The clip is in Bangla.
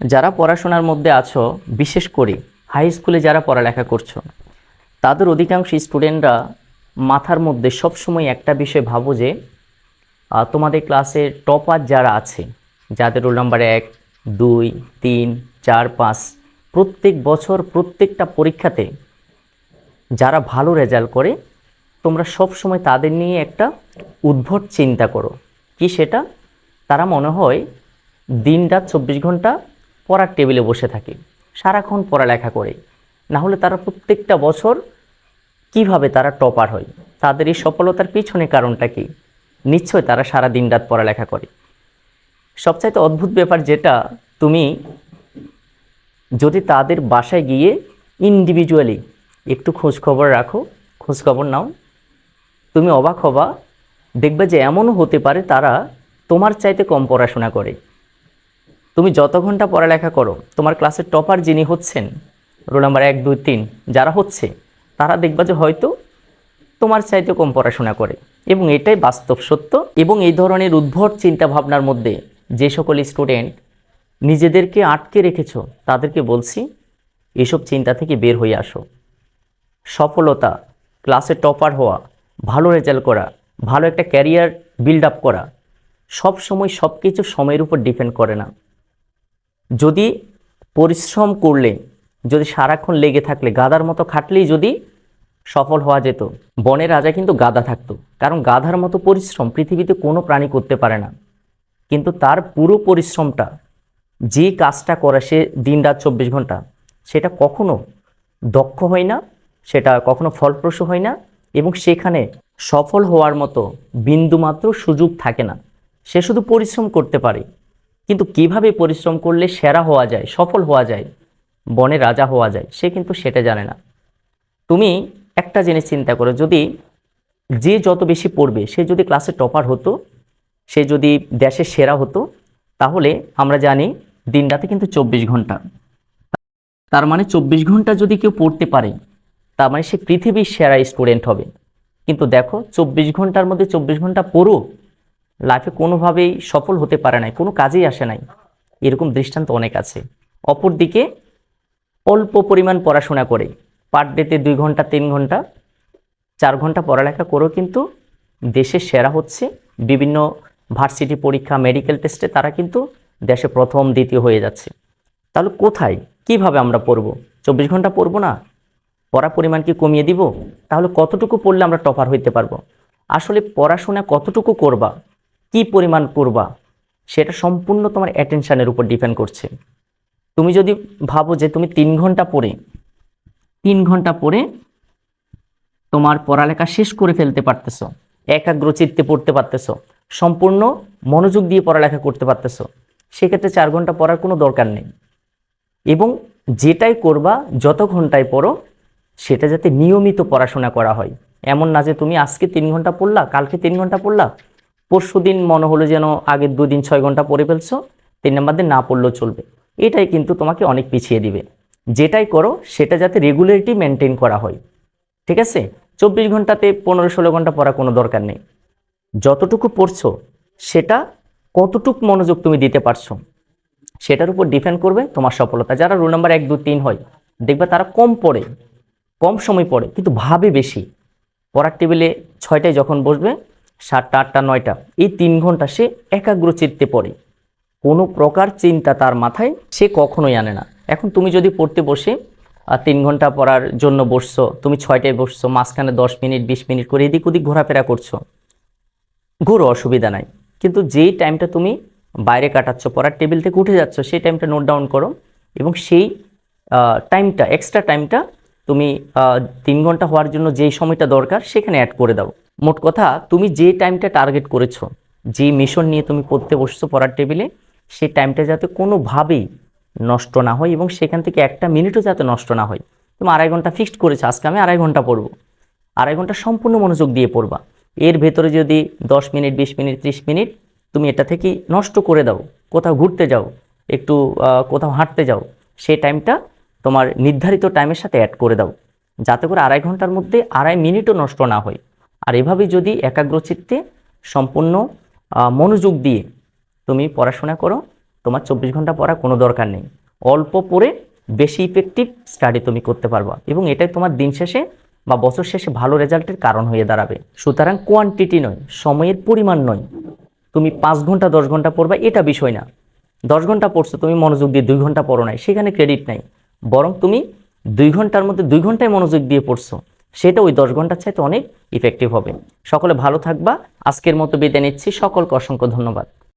যারা পড়াশোনার মধ্যে আছো, বিশেষ করে হাই স্কুলে যারা পড়ালেখা করছ, তাদের অধিকাংশ স্টুডেন্টরা মাথার মধ্যে সবসময় একটা বিষয় ভাবো যে তোমাদের ক্লাসের টপার যারা আছে, যাদের রোল নাম্বার এক, দুই, তিন, চার, পাঁচ, প্রত্যেক বছর প্রত্যেকটা পরীক্ষাতে যারা ভালো রেজাল্ট করে, তোমরা সব সময় তাদের নিয়ে একটা উদ্ভট চিন্তা করো। কি সেটা? তারা মনে হয় দিন রাত চব্বিশ ঘণ্টা পড়ার টেবিলে বসে থাকে, সারাক্ষণ পড়ালেখা করে। না হলে তারা প্রত্যেকটা বছর কীভাবে তারা টপার হয়, তাদের এই সফলতার পিছনে কারণটা কি? নিশ্চয় তারা সারা দিন রাত পড়ালেখা করে। সবচাইতে অদ্ভুত ব্যাপার যেটা, তুমি যদি তাদের বাসায় গিয়ে ইন্ডিভিজুয়ালি একটু খোঁজ খবর রাখো খোঁজ খবর নাও, তুমি অবাক হবা, দেখবে যে এমনও হতে পারে তারা তোমার চাইতে কম পড়াশোনা করে। তুমি যত ঘণ্টা পড়ালেখা করো, তোমার ক্লাসের টপার যিনি হচ্ছেন, রোল নাম্বার এক, দুই, তিন, যারা হচ্ছে, তারা দেখবা যে হয়তো তোমার চাইতে কম পড়াশোনা করে। এবং এটাই বাস্তব সত্য। এবং এই ধরনের উদ্ভট চিন্তা ভাবনার মধ্যে যে সকল স্টুডেন্ট নিজেদেরকে আটকে রেখেছো, তাদেরকে বলছি, এসব চিন্তা থেকে বের হয়ে আসো। সফলতা ক্লাসে টপার হওয়া, ভালো রেজাল্ট করা, ভালো একটা ক্যারিয়ার বিল্ড আপ করা সব সময় সব কিছু সময়ের উপর ডিপেন্ড করে না। যদি পরিশ্রম করলে, যদি সারাক্ষণ লেগে থাকলে গাদার মতো খাটলেই যদি সফল হওয়া যেত, বনের রাজা কিন্তু গাদা থাকতো। কারণ গাধার মতো পরিশ্রম পৃথিবীতে কোনো প্রাণী করতে পারে না। কিন্তু তার পুরো পরিশ্রমটা, যে কাজটা করে সে দিন রাত চব্বিশ ঘণ্টা, সেটা কখনো দক্ষ হয় না, সেটা কখনো ফলপ্রসূ হয় না এবং সেখানে সফল হওয়ার মতো বিন্দুমাত্র সুযোগ থাকে না। সে শুধু পরিশ্রম করতে পারে। কিন্তু কীভাবে পরিশ্রম করলে সেরা হওয়া যায়, সফল হওয়া যায়, বনে রাজা হওয়া যায়, সে কিন্তু সেটা জানে না। তুমি একটা জিনিস চিন্তা করো, যদি যে যত বেশি পড়বে, সে যদি ক্লাসে টপার হতো, সে যদি দেশে সেরা হতো, তাহলে আমরা জানি দিন রাতে কিন্তু চব্বিশ ঘণ্টা। তার মানে চব্বিশ ঘণ্টা যদি কেউ পড়তে পারে, তার মানে সে পৃথিবীর সেরা স্টুডেন্ট হবে। কিন্তু দেখো, চব্বিশ ঘণ্টার মধ্যে চব্বিশ ঘণ্টা পড়ো লাইফে কোনোভাবেই সফল হতে পারে নাই, কোনো কাজেই আসে নাই। এরকম দৃষ্টান্ত অনেক আছে। অপরদিকে, অল্প পরিমাণ পড়াশোনা করে। পার ডেতে দুই ঘণ্টা, তিন ঘণ্টা, চার ঘণ্টা পড়ালেখা করেও কিন্তু দেশের সেরা হচ্ছে। বিভিন্ন ভার্সিটি পরীক্ষা, মেডিকেল টেস্টে তারা কিন্তু দেশে প্রথম, দ্বিতীয় হয়ে যাচ্ছে। তাহলে কোথায়? কীভাবে আমরা পড়ব? চব্বিশ ঘণ্টা পড়ব না? পড়া পরিমাণ কি কমিয়ে দিব? তাহলে কতটুকু পড়লে আমরা টপার হইতে পারব? আসলে পড়াশোনা কতটুকু করবা? কি পরিমাণ করবা সেটা সম্পূর্ণ তোমার অ্যাটেনশানের উপর ডিপেন্ড করছে। তুমি যদি ভাবো যে তুমি তিন ঘণ্টা পড়ে, তিন ঘণ্টা পড়ে তোমার পড়ালেখা শেষ করে ফেলতে পারতেছো একাগ্র চিত্তে পড়তে পারতেছো, সম্পূর্ণ মনোযোগ দিয়ে পড়ালেখা করতে পারতেছো, সেক্ষেত্রে চার ঘণ্টা পড়ার কোনো দরকার নেই। এবং যেটাই করবা, যত ঘন্টায় পড়ো, সেটা যাতে নিয়মিত পড়াশোনা করা হয়। এমন না যে তুমি আজকে তিন ঘণ্টা পড়লা, কালকে তিন ঘণ্টা পড়লা পরশু দিন মনে হলো যেন আগের দুদিন ছয় ঘণ্টা পড়ে ফেলছো, তিন নাম্বার দিন না পড়লেও চলবে। এটাই কিন্তু তোমাকে অনেক পিছিয়ে দিবে। যেটাই করো, সেটা যাতে রেগুলারিটি মেনটেন করা হয়। ঠিক আছে? চব্বিশ ঘন্টাতে পনেরো ষোলো ঘণ্টা পড়া কোনো দরকার নেই। যতটুকু পড়ছো, সেটা কতটুক মনোযোগ তুমি দিতে পারছ, সেটার উপর ডিপেন্ড করবে তোমার সফলতা। যারা রোল নাম্বার এক দু তিন হয়, দেখবে তারা কম পড়ে, কম সময় পড়ে, কিন্তু ভাবে বেশি। পড়ার টেবিলে ছয়টায় যখন বসবে সাতটা, আটটা, নয়টা, এই তিন ঘণ্টা সে একাগ্র চিত্তে পড়ে। কোনো প্রকার চিন্তা তার মাথায় সে কখনোই আনে না। এখন তুমি যদি পড়তে বসে তিন ঘণ্টা পড়ার জন্য বসছো, তুমি ছয়টায় বসছো, মাঝখানে দশ মিনিট, বিশ মিনিট করে এদিক ওদিক ঘোরাফেরা করছ, ঘুরো অসুবিধা নাই। কিন্তু যেই টাইমটা তুমি বাইরে কাটাচ্ছ, পড়ার টেবিল থেকে উঠে যাচ্ছ, সেই টাইমটা নোট ডাউন করো এবং সেই টাইমটা, এক্সট্রা টাইমটা তুমি তিন ঘণ্টা হওয়ার জন্য যেই সময়টা দরকার, সেখানে অ্যাড করে দাও। মোট কথা, তুমি যে টাইমটা টার্গেট করেছ, যে মিশন নিয়ে তুমি পড়তে বসছো পড়ার টেবিলে সেই টাইমটা যাতে কোনোভাবেই নষ্ট না হয় এবং সেখান থেকে একটা মিনিটও যাতে নষ্ট না হয়। তুমি আড়াই ঘণ্টা ফিক্সড করেছ, আজকে আমি আড়াই ঘণ্টা পড়ব। আড়াই ঘণ্টা সম্পূর্ণ মনোযোগ দিয়ে পড়বা। এর ভেতরে যদি দশ মিনিট বিশ মিনিট ত্রিশ মিনিট তুমি এটা থেকে নষ্ট করে দাও, কোথাও ঘুরতে যাও, একটু কোথাও হাঁটতে যাও সেই টাইমটা তোমার নির্ধারিত টাইমের সাথে অ্যাড করে দাও। যাতে করে আড়াই ঘণ্টার মধ্যে আড়াই মিনিটও নষ্ট না হয়। আর এভাবেই যদি একাগ্রচিত্তে সম্পূর্ণ মনোযোগ দিয়ে তুমি পড়াশোনা করো, তোমার চব্বিশ ঘণ্টা পড়া কোনো দরকার নেই। অল্প পড়ে বেশি ইফেক্টিভ স্টাডি তুমি করতে পারবা এবং এটাই তোমার দিন শেষে বা বছর শেষে ভালো রেজাল্টের কারণ হয়ে দাঁড়াবে। সুতরাং কোয়ান্টিটি নয়, সময়ের পরিমাণ নয়। তুমি পাঁচ ঘণ্টা, দশ ঘণ্টা পড়বা, এটা বিষয় না। দশ ঘণ্টা পড়ছো, তুমি মনোযোগ দিয়ে দুই ঘণ্টা পড়ো নাই, সেখানে ক্রেডিট নাই। বরং তুমি দুই ঘণ্টার মধ্যে দুই ঘন্টায় মনোযোগ দিয়ে পড়ছো। সেটা ওই দশ ঘণ্টার চাইতে অনেক ইফেক্টিভ হবে। সকলে ভালো থাকবা। আজকের মতো বিদায় নিচ্ছি। সকলকে অসংখ্য ধন্যবাদ।